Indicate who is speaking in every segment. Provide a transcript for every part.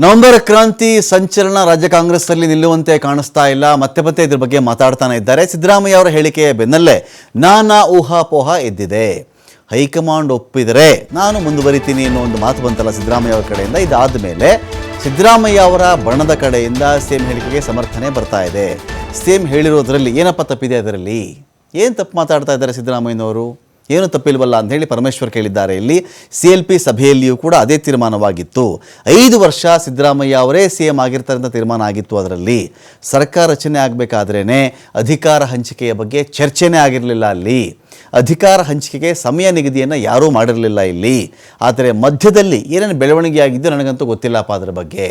Speaker 1: November ಕ್ರಾಂತಿ ಸಂಚಲನ ರಾಜ್ಯ ಕಾಂಗ್ರೆಸ್ನಲ್ಲಿ ನಿಲ್ಲುವಂತೆ ಕಾಣಿಸ್ತಾ ಇಲ್ಲ. ಮತ್ತೆ ಮತ್ತೆ ಇದ್ರ ಬಗ್ಗೆ ಮಾತಾಡ್ತಾನೆ ಇದ್ದಾರೆ. ಸಿದ್ದರಾಮಯ್ಯ ಅವರ ಹೇಳಿಕೆಯ ಬೆನ್ನಲ್ಲೇ ನಾನಾ ಊಹಾಪೋಹ ಎದ್ದಿದೆ. ಹೈಕಮಾಂಡ್ ಒಪ್ಪಿದರೆ ನಾನು ಮುಂದುವರಿತೀನಿ ಅನ್ನೋ ಒಂದು ಮಾತು ಬಂತಲ್ಲ ಸಿದ್ದರಾಮಯ್ಯ ಅವರ ಕಡೆಯಿಂದ. ಇದಾದ ಮೇಲೆ ಸಿದ್ದರಾಮಯ್ಯ ಅವರ ಬಣ್ಣದ ಕಡೆಯಿಂದ ಸೇಮ್ ಹೇಳಿಕೆಗೆ ಸಮರ್ಥನೆ ಬರ್ತಾ ಇದೆ. ಸಿಎಂ ಹೇಳಿರೋದ್ರಲ್ಲಿ ಏನಪ್ಪ ತಪ್ಪಿದೆ ಅದರಲ್ಲಿ? ಏನು ತಪ್ಪು ಮಾತಾಡ್ತಾ ಇದ್ದಾರೆ ಸಿದ್ದರಾಮಯ್ಯನವರು? ಏನು ತಪ್ಪಿಲ್ವಲ್ಲ ಅಂತ ಹೇಳಿ ಪರಮೇಶ್ವರ್ ಕೇಳಿದ್ದಾರೆ. ಇಲ್ಲಿ ಸಿ ಎಲ್ ಪಿ ಸಭೆಯಲ್ಲಿಯೂ ಕೂಡ ಅದೇ ತೀರ್ಮಾನವಾಗಿತ್ತು. ಐದು ವರ್ಷ ಸಿದ್ದರಾಮಯ್ಯ ಅವರೇ ಸಿ ಎಂ ಆಗಿರ್ತಾರೆ ತೀರ್ಮಾನ ಆಗಿತ್ತು ಅದರಲ್ಲಿ. ಸರ್ಕಾರ ರಚನೆ ಆಗಬೇಕಾದ್ರೇ ಅಧಿಕಾರ ಹಂಚಿಕೆಯ ಬಗ್ಗೆ ಚರ್ಚೆನೇ ಆಗಿರಲಿಲ್ಲ ಅಲ್ಲಿ. ಅಧಿಕಾರ ಹಂಚಿಕೆಗೆ ಸಮಯ ನಿಗದಿಯನ್ನು ಯಾರೂ ಮಾಡಿರಲಿಲ್ಲ ಇಲ್ಲಿ. ಆದರೆ ಮಧ್ಯದಲ್ಲಿ ಏನೇನು ಬೆಳವಣಿಗೆ ಆಗಿದ್ದು ನನಗಂತೂ ಗೊತ್ತಿಲ್ಲಪ್ಪ ಅದರ ಬಗ್ಗೆ.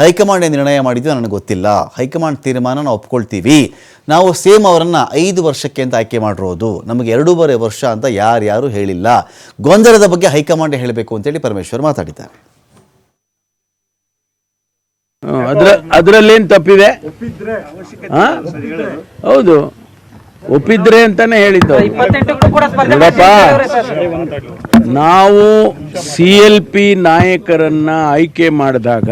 Speaker 1: ಹೈಕಮಾಂಡ್ ಏನು ನಿರ್ಣಯ ಮಾಡಿದ್ದು ನನಗೆ ಗೊತ್ತಿಲ್ಲ. ಹೈಕಮಾಂಡ್ ತೀರ್ಮಾನ ನಾವು ಒಪ್ಕೊಳ್ತೀವಿ. ನಾವು ಸೇಮ್ ಅವರನ್ನು ಐದು ವರ್ಷಕ್ಕೆ ಅಂತ ಆಯ್ಕೆ ಮಾಡಿರೋದು. ನಮಗೆ ಎರಡೂವರೆ ವರ್ಷ ಅಂತ ಯಾರ್ಯಾರು ಹೇಳಿಲ್ಲ. ಗೊಂದಲದ ಬಗ್ಗೆ ಹೈಕಮಾಂಡ್ ಹೇಳಬೇಕು ಅಂತೇಳಿ ಪರಮೇಶ್ವರ್ ಮಾತಾಡಿದ್ದಾರೆ.
Speaker 2: ಅದ್ರಲ್ಲೇನ್ ತಪ್ಪಿದೆ? ಹೌದು. ಒಪ್ಪಿದ್ರೆ ಅಂತಾನೆ ಹೇಳಿದ್ದು. ನೋಡಪ್ಪ ನಾವು ಸಿ ಎಲ್ ಪಿ ನಾಯಕರನ್ನ ಆಯ್ಕೆ ಮಾಡಿದಾಗ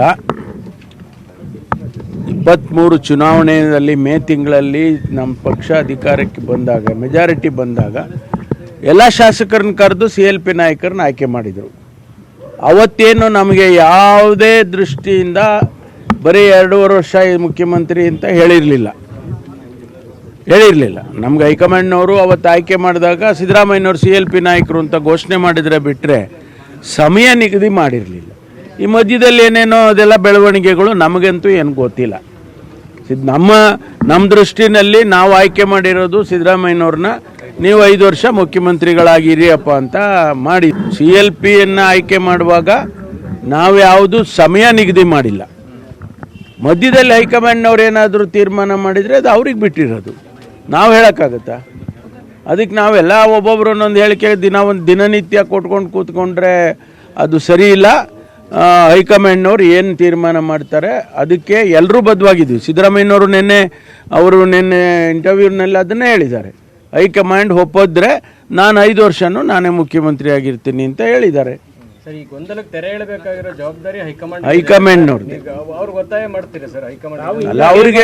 Speaker 2: ಇಪ್ಪತ್ತ್ಮೂರು ಚುನಾವಣೆಯಲ್ಲಿ ಮೇ ತಿಂಗಳಲ್ಲಿ ನಮ್ಮ ಪಕ್ಷ ಅಧಿಕಾರಕ್ಕೆ ಬಂದಾಗ ಮೆಜಾರಿಟಿ ಬಂದಾಗ ಎಲ್ಲ ಶಾಸಕರನ್ನ ಕರೆದು ಸಿ ಎಲ್ ಪಿ ನಾಯಕರನ್ನ ಆಯ್ಕೆ ಮಾಡಿದರು. ಅವತ್ತೇನು ನಮಗೆ ಯಾವುದೇ ದೃಷ್ಟಿಯಿಂದ ಬರೀ ಎರಡೂವರೆ ವರ್ಷ ಈ ಮುಖ್ಯಮಂತ್ರಿ ಅಂತ ಹೇಳಿರಲಿಲ್ಲ. ಹೇಳಿರಲಿಲ್ಲ ನಮ್ಗೆ ಹೈಕಮಾಂಡ್ನವರು ಅವತ್ತು ಆಯ್ಕೆ ಮಾಡಿದಾಗ ಸಿದ್ದರಾಮಯ್ಯನವರು ಸಿ ಎಲ್ ಪಿ ನಾಯಕರು ಅಂತ ಘೋಷಣೆ ಮಾಡಿದರೆ ಬಿಟ್ಟರೆ ಸಮಯ ನಿಗದಿ ಮಾಡಿರಲಿಲ್ಲ. ಈ ಮಧ್ಯದಲ್ಲಿ ಏನೇನೋ ಅದೆಲ್ಲ ಬೆಳವಣಿಗೆಗಳು ನಮಗಂತೂ ಏನು ಗೊತ್ತಿಲ್ಲ. ಸಿದ್ ನಮ್ಮ ನಮ್ಮ ದೃಷ್ಟಿನಲ್ಲಿ ನಾವು ಆಯ್ಕೆ ಮಾಡಿರೋದು ಸಿದ್ದರಾಮಯ್ಯನವ್ರನ್ನ ನೀವು ಐದು ವರ್ಷ ಮುಖ್ಯಮಂತ್ರಿಗಳಾಗಿರಿಯಪ್ಪ ಅಂತ ಮಾಡಿ. ಸಿ ಎಲ್ ಪಿಯನ್ನು ಆಯ್ಕೆ ಮಾಡುವಾಗ ನಾವು ಯಾವುದು ಸಮಯ ನಿಗದಿ ಮಾಡಿಲ್ಲ. ಮಧ್ಯದಲ್ಲಿ ಹೈಕಮಾಂಡ್ನವ್ರು ಏನಾದರೂ ತೀರ್ಮಾನ ಮಾಡಿದರೆ ಅದು ಅವ್ರಿಗೆ ಬಿಟ್ಟಿರೋದು. ನಾವು ಹೇಳೋಕ್ಕಾಗತ್ತಾ? ಅದಕ್ಕೆ ನಾವೆಲ್ಲ ಒಬ್ಬೊಬ್ರು ಒಂದೊಂದು ಹೇಳಿಕೆ ದಿನ ಒಂದು ದಿನನಿತ್ಯ ಕೊಟ್ಕೊಂಡು ಕೂತ್ಕೊಂಡ್ರೆ ಅದು ಸರಿ ಇಲ್ಲ. ಹೈಕಮಾಂಡ್ನವ್ರು ಏನು ತೀರ್ಮಾನ ಮಾಡ್ತಾರೆ ಅದಕ್ಕೆ ಎಲ್ಲರೂ ಬದ್ಧವಾಗಿದ್ದೀವಿ ಸಿದ್ದರಾಮಯ್ಯನವರು ನಿನ್ನೆ ಅವರು ನಿನ್ನೆ ಇಂಟರ್ವ್ಯೂನಲ್ಲಿ ಅದನ್ನೇ ಹೇಳಿದ್ದಾರೆ. ಹೈಕಮಾಂಡ್ ಒಪ್ಪಿದ್ರೆ ನಾನು ಐದು ವರ್ಷನೂ ನಾನೇ ಮುಖ್ಯಮಂತ್ರಿ ಆಗಿರ್ತೀನಿ ಅಂತ ಹೇಳಿದ್ದಾರೆ. ಹೈಕಮಾಂಡ್ನವ್ರದ್ದು. ಅವರಿಗೆ